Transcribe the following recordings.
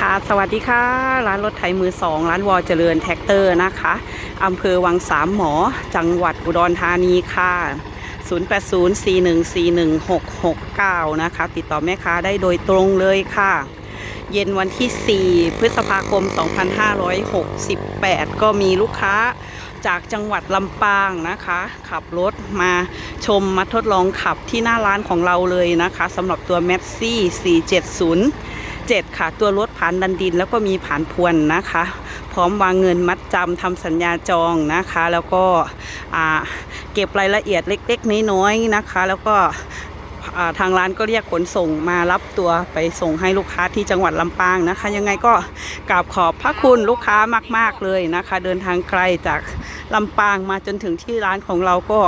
ค่ะ สวัสดีค่ะ ร้านรถไถมือสองร้านวอเจริญแท็กเตอร์นะคะอำเภอวังสามหมอ จังหวัดอุดรธานีค่ะ 0804141669 นะคะ ติดต่อแม่ค้าได้โดยตรงเลยค่ะ เย็นวันที่ 4 พฤษภาคม 2568 ก็มีลูกค้าจากจังหวัดลำปางนะคะ ขับรถมาชมมาทดลองขับที่หน้าร้านของเราเลยนะคะสำหรับตัว m a x ซี่470 7 ค่ะ ตัวรถผ่านดันดิน แล้วก็มีผ่านพวนนะคะ พร้อมวางเงินมัดจำทำสัญญาจองนะคะ แล้วก็เก็บรายละเอียดเล็ก ๆ น้อยๆนะคะ แล้วก็ทางร้านก็เรียกขนส่งมารับตัวไปส่งให้ลูกค้าที่จังหวัดลำปางนะคะ ยังไงก็กราบขอบพระคุณลูกค้ามาก ๆเลยนะคะ เดินทางไกลจากลำปางมาจนถึงที่ร้านของเราก็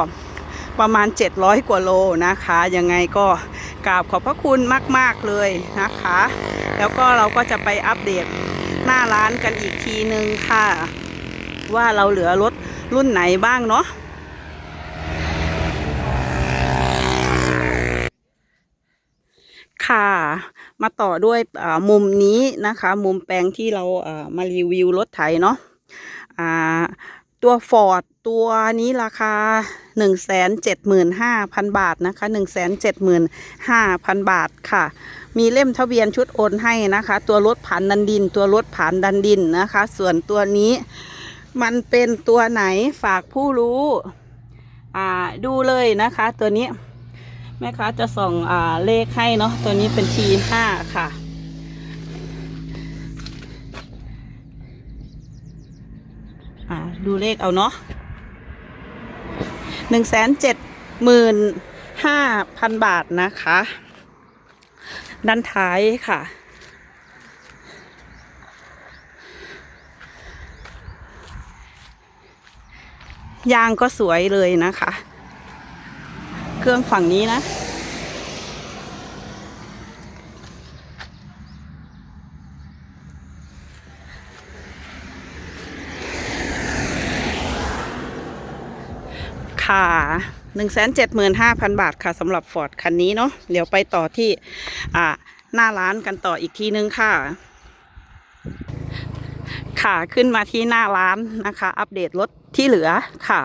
ประมาณ 700 กว่าโลนะคะ ยังไงก็ กราบขอบพระคุณมาก ๆ เลยนะคะ แล้วก็เราก็จะไปอัปเดตหน้าร้านกันอีกทีนึงค่ะ ว่าเราเหลือรถรุ่นไหนบ้างเนาะค่ะมาต่อด้วยมุมนี้นะคะ มุมแปลงที่เรามารีวิวรถไถเนาะตัวฟอร์ด ตัวนี้ราคา 175,000 บาทนะคะ 175,000 บาทค่ะ มีเล่มทะเบียนชุดโอนให้นะคะ ตัวรถผ่านดันดิน ตัวรถผ่านดันดินนะคะ ส่วนตัวนี้มันเป็นตัวไหนฝากผู้รู้อ่าดูเลยนะคะ ตัวนี้แม่ค้าจะส่องอ่าเลขให้เนาะตัวนี้เป็นทีห้าค่ะอ่าดูเลขเอาเนาะ หนึ่งแสนเจ็ดหมื่นห้าพันบาทนะคะ ด้านท้ายค่ะ ยางก็สวยเลยนะคะ เครื่องฝั่งนี้นะ ค่ะหนึ่งแสนเจ็ดหมื่นห้าพันบาทค่ะสำหรับฟอร์ดคันนี้เนาะเดี๋ยวไปต่อที่อ่าหน้าร้านกันต่ออีกทีนึงค่ะ ค่ะขึ้นมาที่หน้าร้านนะคะ อัปเดตรถที่เหลือค่ะ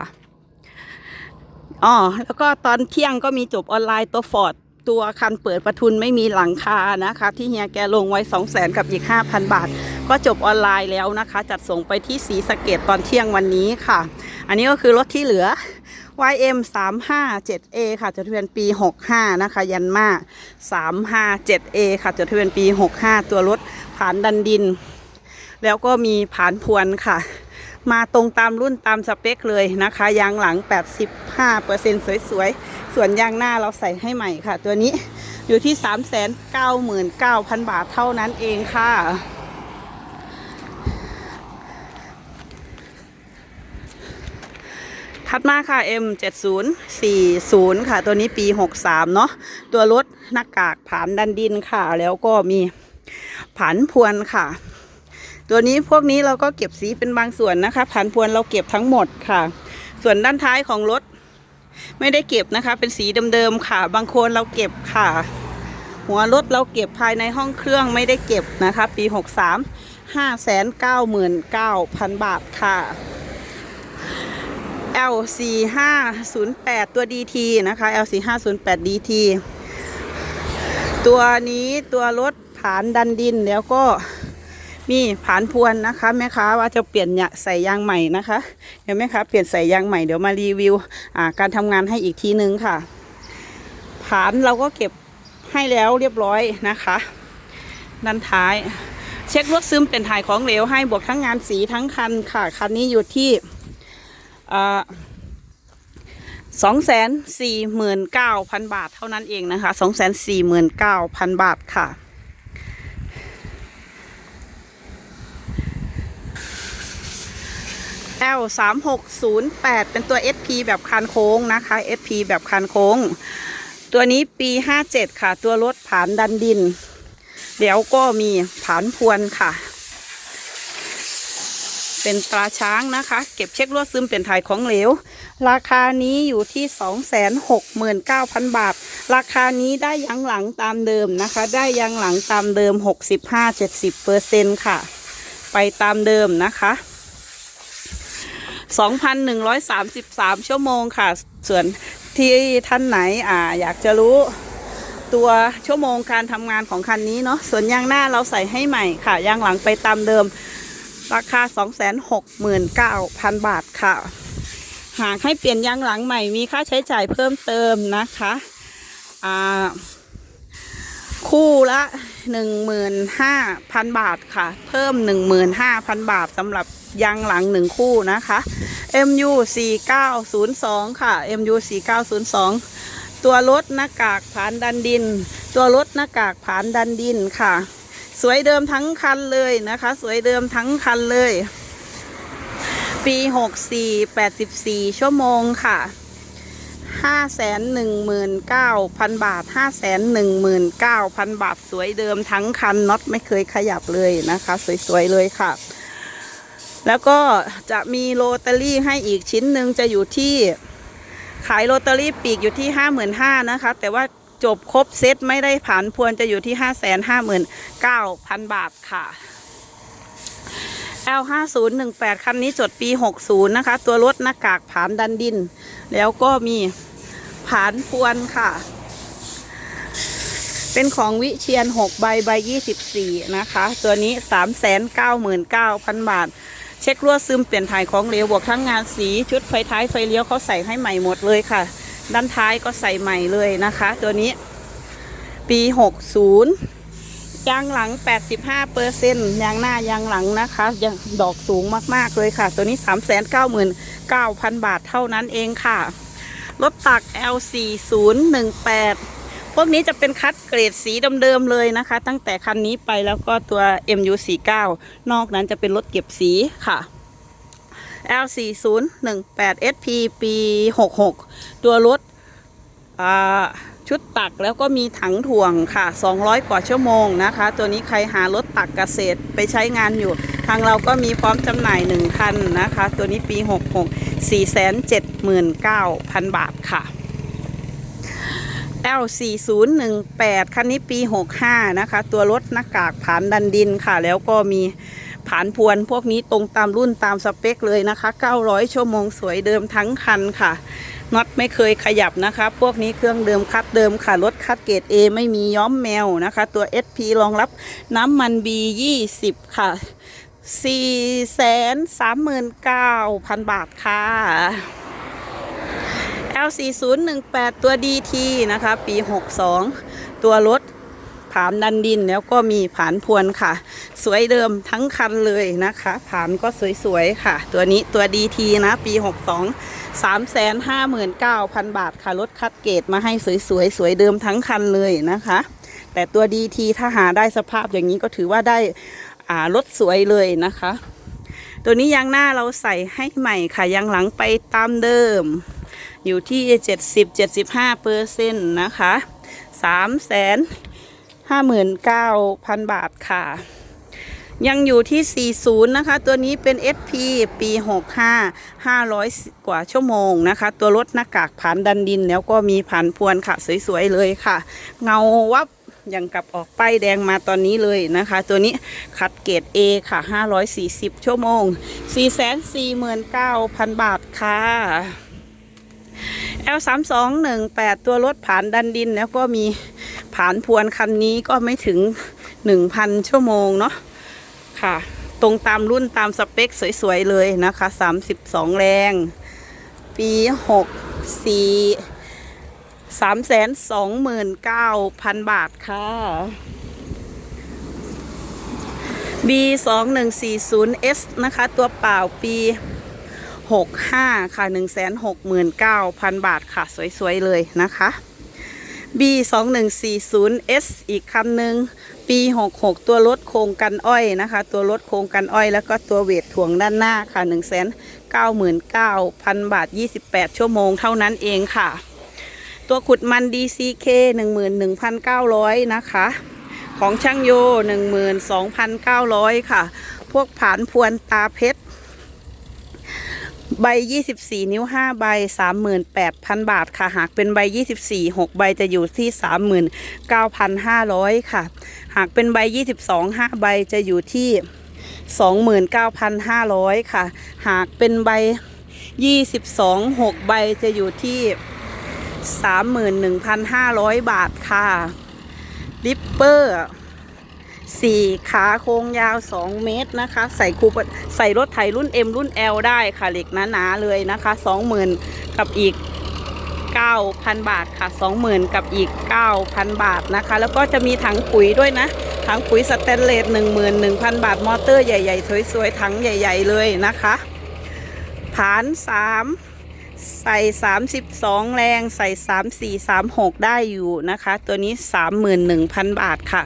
อ๋อแล้วก็ตอนเที่ยงก็มีจบออนไลน์ตัวฟอร์ดตัวคันเปิดประทุนไม่มีหลังคานะคะ ที่เฮียแกลงไว้ 2 0 0แสนกับอีก 5,000 บาท ก็จบออนไลน์แล้วนะคะ จัดส่งไปที่สีสะเกตตอนเที่ยงวันนี้ค่ะ อันนี้ก็คือรถที่เหลือ YM 3 5 7 A ค่ะจดทะเบียนปี 65 นะคะ ยันมา3 5 7 A ค่ะจดทะเบียนปี 65 ตัวรถผ่านดันดิน แล้วก็มีผานพวนค่ะ มาตรงตามรุ่นตามสเปคเลยนะคะ ยางหลัง 85%สวยๆ ส่วนยางหน้าเราใส่ให้ใหม่ค่ะ ตัวนี้อยู่ที่ 399,000 บาทเท่านั้นเองค่ะ ถัดมาค่ะ M7040 ค่ะ ตัวนี้ปี 63 เนาะตัวรถหน้ากากผานดันดินค่ะ แล้วก็มีผันพวนค่ะ ตัวนี้พวกนี้เราก็เก็บสีเป็นบางส่วนนะคะผันพวนเราเก็บทั้งหมดค่ะ ส่วนด้านท้ายของรถไม่ได้เก็บนะคะ เป็นสีเดิมๆค่ะ บางคนเราเก็บค่ะ หัวรถเราเก็บภายในห้องเครื่องไม่ได้เก็บนะคะ ปี 63 599,000 บาทค่ะ L4508 ตัว DT นะคะ L4508 DT ตัวนี้ตัวรถผานดันดินแล้วก็มีผานพวนนะคะแม่ค้าว่าจะเปลี่ยนเนี่ยใส่ยางใหม่นะคะ เดี๋ยวแม่ค้าเปลี่ยนใส่ยางใหม่เดี๋ยวมารีวิวการทำงานให้อีกทีนึงค่ะ ผานเราก็เก็บให้แล้วเรียบร้อยนะคะด้านท้าย เช็ครถซึมเป็นถ่ายของเหลวให้บวกทั้งงานสีทั้งคันค่ะ คันนี้อยู่ที่ สองแสนสี่หมื่นเก้าพันบาทเท่านั้นเองนะคะสองแสนสี่หมื่นเก้าพันบาทค่ะ L สามหกศูนย์แปดเป็นตัว SP แบบคันโค้งนะคะ SP แบบคันโค้ง ตัวนี้ปีห้าเจ็ดค่ะ ตัวรถผานดันดิน เดี๋ยวก็มีผานพวนค่ะ เป็นตราช้างนะคะ เก็บเช็คลวดซึมเป็นถ่ายของเหลว ราคานี้อยู่ที่ 269,000 บาท ราคานี้ได้ยังหลังตามเดิมนะคะ ได้ยังหลังตามเดิม 65-70เปอร์เซ็นค่ะ ไปตามเดิมนะคะ2,133 ชั่วโมงค่ะ ส่วนที่ท่านไหนอ่าอยากจะรู้ตัวชั่วโมงการทำงานของคันนี้เนาะส่วนยางหน้าเราใส่ให้ใหม่ค่ะยางหลังไปตามเดิม ราคา 269,000 บาทค่ะ หากให้เปลี่ยนยางหลังใหม่มีค่าใช้จ่ายเพิ่มเติมนะคะอ่าคู่ละ 15,000 บาทค่ะ เพิ่ม 15,000 บาทสำหรับยางหลังหนึ่งคู่นะคะ MU 4902 ค่ะ MU 4902 ตัวรถหน้ากากผานดันดิน ตัวรถหน้ากากผานดันดินค่ะ สวยเดิมทั้งคันเลยนะคะ สวยเดิมทั้งคันเลย ปี64 84ชั่วโมงค่ะ519,000บาท519,000บาท สวยเดิมทั้งคันน็อตไม่เคยขยับเลยนะคะ สวยๆเลยค่ะ แล้วก็จะมีโรตารี่ให้อีกชิ้นหนึ่งจะอยู่ที่ขายโรตารี่ปีกอยู่ที่55,000นะคะ แต่ว่า จบครบเซตไม่ได้ผ่านพวนจะอยู่ที่ 559,000 บาทค่ะ L5018 คันนี้จดปี 60 นะคะ ตัวรถหน้ากากผานดันดิน แล้วก็มีผานพวนค่ะ เป็นของวิเชียน 6 ใบใบ 24 นะคะ ตัวนี้ 399,000 บาท เช็คลวดซึมเปลี่ยนถ่ายของเหลวบวกทั้งงานสีชุดไฟท้ายไฟเลี้ยวเขาใส่ให้ใหม่หมดเลยค่ะ ด้านท้ายก็ใส่ใหม่เลยนะคะ ตัวนี้ ปี 60 ยางหลัง 85เปอร์เซ็นต์ยางหน้ายางหลังนะคะยังดอกสูงมากๆเลยค่ะ ตัวนี้ 399,000 บาทเท่านั้นเองค่ะ รถตัก L4018 พวกนี้จะเป็นคัดเกรดสีเดิมๆเลยนะคะ ตั้งแต่คันนี้ไปแล้วก็ตัว MU49 นอกนั้นจะเป็นรถเก็บสีค่ะ L4018 SP ปี 66 ตัวรถชุดตักแล้วก็มีถังถ่วงค่ะ 200 กว่าชั่วโมงนะคะ ตัวนี้ใครหารถตักเกษตรไปใช้งานอยู่ ทางเราก็มีพร้อมจำหน่าย 1 คันนะคะ ตัวนี้ปี 66 479,000 บาทค่ะ L4018 คันนี้ปี 65 นะคะ ตัวรถหน้ากากผานดันดินค่ะ แล้วก็มี ผานพวนพวกนี้ตรงตามรุ่นตามสเปคเลยนะคะ 900 ชั่วโมงสวยเดิมทั้งคันค่ะน็อตไม่เคยขยับนะคะ พวกนี้เครื่องเดิมคัดเดิมค่ะ รถคัดเกรด A ไม่มีย้อมแมวนะคะ ตัว SP รองรับน้ำมัน B20 ค่ะ 439,000 บาทค่ะ L4018 ตัว DT นะคะ ปี 62 ตัวรถ ผานดันดินแล้วก็มีผานพวนค่ะ สวยเดิมทั้งคันเลยนะคะ ผานก็สวยๆค่ะ ตัวนี้ตัว DT นะ ปี 62 359,000 บาทค่ะ รถคัดเกรดมาให้สวยๆสวยเดิมทั้งคันเลยนะคะ แต่ตัว DT ถ้าหาได้สภาพอย่างนี้ก็ถือว่าได้รถสวยเลยนะคะ ตัวนี้ยางหน้าเราใส่ให้ใหม่ค่ะยางหลังไปตามเดิม อยู่ที่ 70-75เปอร์เซ็นต์นะคะ3 แสน59,000บาทค่ะ ยังอยู่ที่ 40 นะคะ ตัวนี้เป็น SP ปี 65 500 กว่าชั่วโมงนะคะ ตัวรถหน้ากากผ่านดันดินแล้วก็มีผ่านพวนค่ะ สวย ๆ เลยค่ะ เงาวับอย่างกับออกป้ายแดงมาตอนนี้เลยนะคะ ตัวนี้คัดเกรด A ค่ะ 540 ชั่วโมง 449,000 บาทค่ะ L 3 2 1 8 ตัวรถผ่านดันดินแล้วก็มี ผานพวนคันนี้ก็ไม่ถึง1,000ชั่วโมงเนาะค่ะ ตรงตามรุ่นตามสเปคสวยๆเลยนะคะ32แรง ปี64 329,000บาทค่ะ B 2 1 4 0 S นะคะ ตัวเปล่าปี 65 ค่ะ 169,000 บาทค่ะ สวย ๆ เลยนะคะ B 2 1 4 0 S อีกคันหนึ่งปี 66 ตัวรถโครงกันอ้อยนะคะ ตัวรถโครงกันอ้อย แล้วก็ตัวเวทถ่วงด้านหน้าค่ะ 199,000 บาท 28 ชั่วโมงเท่านั้นเองค่ะ ตัวขุดมัน DCK 11,900 นะคะ ของช่างโย 12,900 ค่ะ พวกผานพวนตาเพชร ใบ 24 นิ้ว 5 ใบ 38,000 บาทค่ะ หากเป็นใบ 24 6 ใบจะอยู่ที่ 39,500 ค่ะ หากเป็นใบ 22 5 ใบจะอยู่ที่ 29,500 ค่ะ หากเป็นใบ 22 6 ใบจะอยู่ที่ 31,500 บาทค่ะ ลิปเปอร์ สี่ขาโครงยาว 2 เมตรนะคะ ใส่คูปใส่รถไถรุ่น M รุ่น L ได้ค่ะเหล็กหนาๆเลยนะคะ 20,000 กับอีก 9,000 บาทค่ะ 20,000 กับอีก 9,000 บาทนะคะ แล้วก็จะมีถังปุ๋ยด้วยนะ ถังปุ๋ยสแตนเลส11,000 บาท มอเตอร์ใหญ่ๆ สวยๆ ถังใหญ่ ๆ เลยนะคะฐาน 3ใส่ 32 แรงใส่ 3 4 3 6 ได้อยู่นะคะ ตัวนี้ 31,000 บาทค่ะ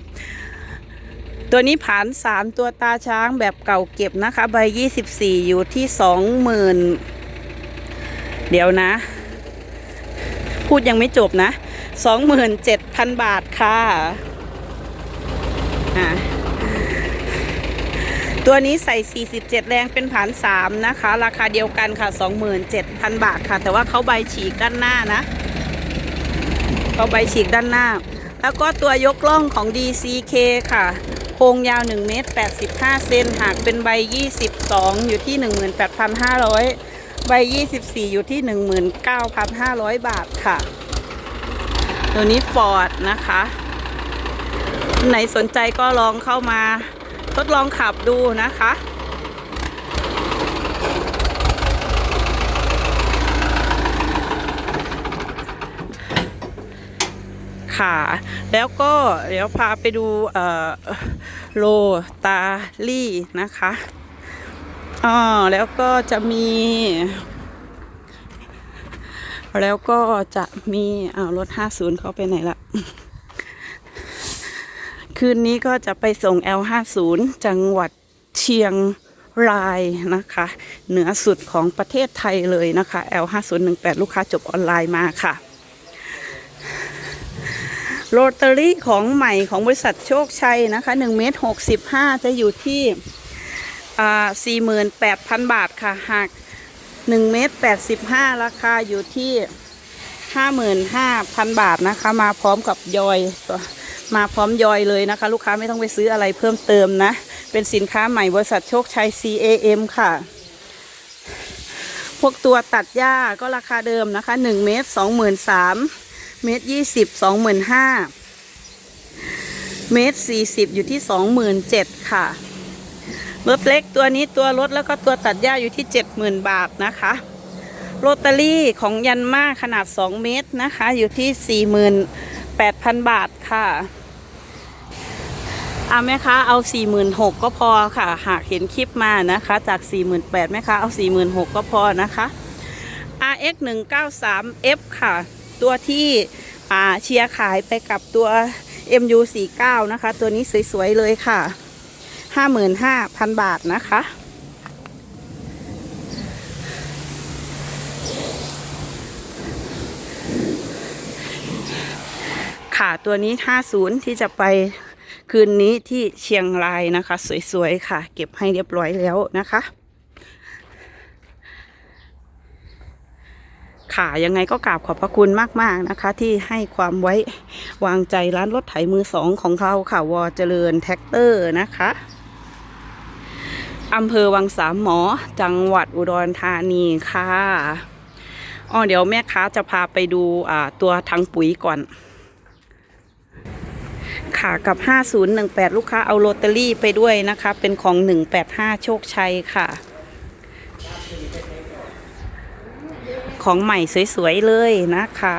ตัวนี้ผ่านสามตัวตาช้างแบบเก่าเก็บนะคะ ใบยี่สิบสี่อยู่ที่สองหมื่นเดี๋ยวนะ พูดยังไม่จบนะสองหมื่นเจ็ดพันบาทค่ะอ่าตัวนี้ใส่ 47 แรงเป็นผ่าน 3 นะคะ ราคาเดียวกันค่ะ 27,000 บาทค่ะ แต่ว่าเขาใบฉีกด้านหน้านะ เขาใบฉีกด้านหน้า แล้วก็ตัวยกล่องของ DCK ค่ะ ครงยาว1เมตร85 เซนหากเป็นใบ 22 อยู่ที่ 18,500 ใบ 24 อยู่ที่ 19,500 บาทค่ะ ตัวนี้ฟอร์ดนะคะไหนสนใจก็ลองเข้ามาทดลองขับดูนะคะ ค่ะแล้วก็เดี๋ยวพาไปดูโลตาลี่นะคะอ๋อแล้วก็จะมี แล้วก็จะมีอ้าวรถ 50 เขาไปไหนละคืนนี้ก็จะไปส่ง L50 จังหวัดเชียงรายนะคะ เหนือสุดของประเทศไทยเลยนะคะ L5018 ลูกค้าจบออนไลน์มาค่ะ โรตารี่ของใหม่ของบริษัทโชคชัยนะคะ1เมตร65 จะอยู่ที่อ่า48,000บาทค่ะหาก1เมตร85ราคาอยู่ที่55,000บาทนะคะ มาพร้อมกับยอย มาพร้อมยอยเลยนะคะ ลูกค้าไม่ต้องไปซื้ออะไรเพิ่มเติมนะ เป็นสินค้าใหม่บริษัทโชคชัย CAM ค่ะ พวกตัวตัดหญ้าก็ราคาเดิมนะคะ1เมตร23,000 เมตรยี่สิบสองหมื่นห้าเมตรสี่สิบอยู่ที่สองหมื่นเจ็ดค่ะรถเล็กตัวนี้ตัวรถแล้วก็ตัวตัดหญ้าอยู่ที่เจ็ดหมื่นบาทนะคะโรตารี่ของยันมาขนาดสองเมตรนะคะ อยู่ที่สี่หมื่นแปดพันบาทค่ะอาแม่ค้าเอาสี่หมื่นหกก็พอค่ะ หากเห็นคลิปมานะคะ จากสี่หมื่นแปดแม่ค้าเอาสี่หมื่นหกก็พอนะคะ RX 193 F ค่ะ ตัวที่เชียร์ขายไปกับตัว MU 49 นะคะ ตัวนี้สวย ๆ เลยค่ะ 55,000 บาทนะคะ ค่ะตัวนี้ 50 ที่จะไปคืนนี้ที่เชียงรายนะคะ สวย ๆ ค่ะ เก็บให้เรียบร้อยแล้วนะคะ ค่ะยังไงก็กราบขอบพระคุณมากๆนะคะ ที่ให้ความไว้วางใจร้านรถไถมือสองของเราค่ะวอเจริญแท็กเตอร์นะคะอำเภอวังสามหมอจังหวัดอุดรธานีค่ะอ๋อเดี๋ยวแม่ค้าจะพาไปดูตัวถังปุ๋ยก่อน ค่ะกับ 5018 ลูกค้าเอาโรตารี่ไปด้วยนะคะ เป็นของ 185 โชคชัยค่ะ ของใหม่สวยๆเลยนะคะ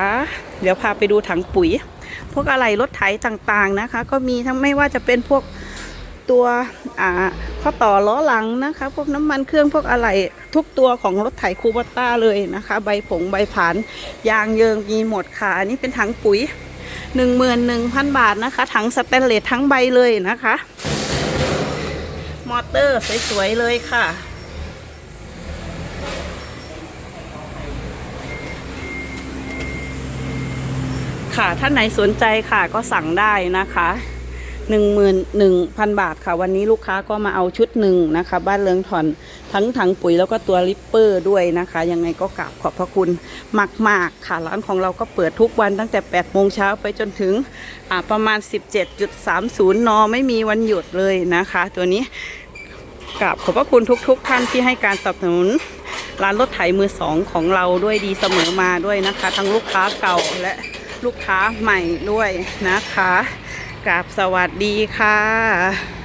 เดี๋ยวพาไปดูถังปุ๋ย พวกอะไรรถไถต่างๆนะคะ ก็มีทั้งไม่ว่าจะเป็นพวกตัวอ่าข้อต่อล้อหลังนะคะ พวกน้ำมันเครื่องพวกอะไรทุกตัวของรถไถคูบอต้าเลยนะคะ ใบผงใบผานยางเยิงมีหมดค่ะ อันนี้เป็นถังปุ๋ย 11,000 บาทนะคะ ถังสแตนเลสทั้งใบเลยนะคะ มอเตอร์สวยๆเลยค่ะ ค่ะ ท่านไหนสนใจค่ะก็สั่งได้นะคะ11,000บาทค่ะ วันนี้ลูกค้าก็มาเอาชุดหนึ่งนะคะ บ้านเลืองถอนทั้งถังปุ๋ยแล้วก็ตัวลิปเปอร์ด้วยนะคะ ยังไงก็กราบขอบพระคุณมาก ๆ ค่ะ ร้านของเราก็เปิดทุกวันตั้งแต่8โมงเช้าไปจนถึงประมาณ 17.30 น ไม่มีวันหยุดเลยนะคะ ตัวนี้กราบขอบพระคุณทุกๆท่านที่ให้การสนับสนุนร้านรถไถมือสองของเราด้วยดีเสมอมาด้วยนะคะ ทั้งลูกค้าเก่าและ ลูกค้าใหม่ด้วยนะคะกราบสวัสดีค่ะ